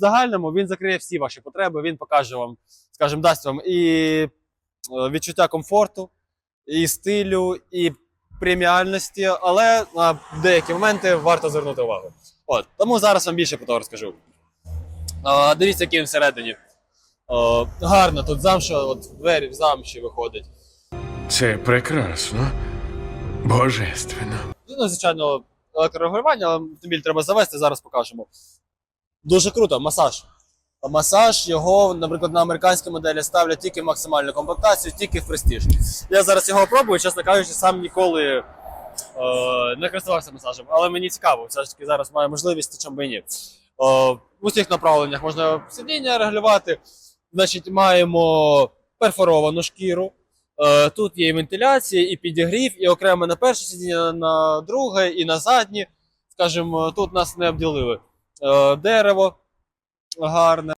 В загальному він закриє всі ваші потреби, він покаже вам, скажімо, дасть вам і е, відчуття комфорту, і стилю, і преміальності, але на деякі моменти варто звернути увагу. От, тому зараз вам більше про то розкажу. Е, дивіться, який він всередині. Е, гарно, тут замша, от двері в замші виходить. Це прекрасно. Божественно. Ну, звичайно, електрорегулювання, але автомобіль треба завести, зараз покажемо. Дуже круто, масаж. Масаж його, наприклад, на американській моделі ставлять тільки в максимальну комплектацію, тільки в престиж. Я зараз його пробую, чесно кажучи, сам ніколи е, не користувався масажем, але мені цікаво, все ж таки зараз маю можливість, чому би ні. Е, в усіх направленнях можна сидіння регулювати. Значить, маємо перфоровану шкіру. Е, Тут є і вентиляція, і підігрів, і окремо на перше сидіння, на друге, і на заднє. Скажімо, тут нас не обділили. Е, Дерево гарне.